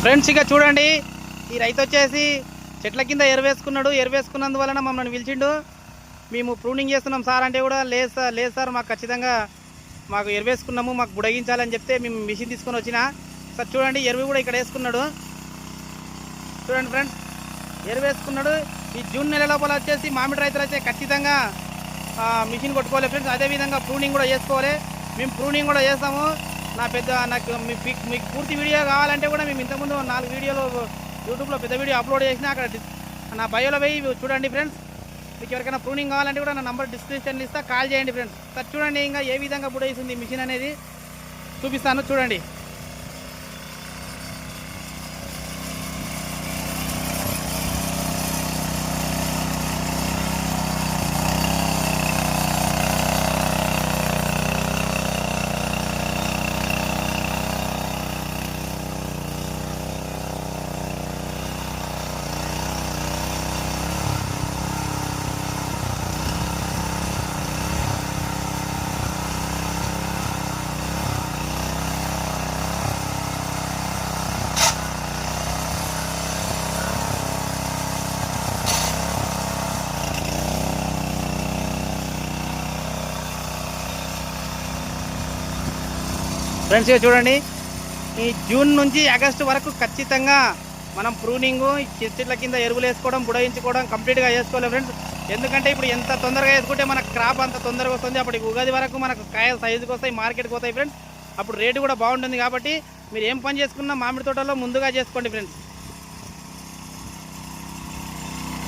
Friends ఇక చూడండి. ఈ రైతు వచ్చేసి చెట్ల కింద ఎరువేసుకున్నాడు. ఎరువేసుకున్నందువలన మమ్మల్ని పిలిచిండు. మేము ప్రూనింగ్ చేస్తున్నాం సార్ అంటే కూడా లేదు సార్ లేదు సార్ మాకు ఖచ్చితంగా మాకు ఎరువేసుకున్నాము మాకు బుడగించాలని చెప్తే మేము మిషన్ తీసుకొని వచ్చిన. సార్ చూడండి ఎరువు కూడా ఇక్కడ వేసుకున్నాడు. చూడండి ఫ్రెండ్స్ ఎరువేసుకున్నాడు. ఈ జూన్ నెల లోపల వచ్చేసి మామిడి రైతులు అయితే ఖచ్చితంగా మిషన్ కొట్టుకోవాలి ఫ్రెండ్స్. అదేవిధంగా ప్రూనింగ్ కూడా చేసుకోవాలి. మేము ప్రూనింగ్ కూడా చేస్తాము. నా పెద్ద నాకు మీ పిక్- మీకు పూర్తి వీడియో కావాలంటే కూడా మేము ఇంతకుముందు నాలుగు వీడియోలు యూట్యూబ్లో పెద్ద వీడియో అప్లోడ్ చేసిన అక్కడ నా బయోలో పోయి చూడండి ఫ్రెండ్స్ మీకు ఎవరికైనా ప్రూనింగ్ కావాలంటే కూడా నా నంబర్ డిస్క్రిప్షన్లో ఇస్తా. కాల్ చేయండి ఫ్రెండ్స్ సార్ చూడండి ఇంకా ఏ విధంగా బుడేసింది మిషన్ అనేది. చూపిస్తాను చూడండి. ఫ్రెండ్స్ ఇక చూడండి. ఈ జూన్ నుంచి ఆగస్టు వరకు ఖచ్చితంగా మనం ప్రూనింగ్ చెట్ల కింద ఎరువులు వేసుకోవడం బుడయించుకోవడం కంప్లీట్గా వేసుకోలేము ఫ్రెండ్స్. ఎందుకంటే ఇప్పుడు ఎంత తొందరగా వేసుకుంటే మనకు క్రాప్ అంత తొందరగా వస్తుంది. అప్పటికి ఉగాది వరకు మనకు కాయలు సైజుకి వస్తాయి మార్కెట్కి వస్తాయి ఫ్రెండ్స్. అప్పుడు రేటు కూడా బాగుంటుంది కాబట్టి మీరు ఏం పని చేసుకున్నా మామిడి తోటలో ముందుగా చేసుకోండి ఫ్రెండ్స్.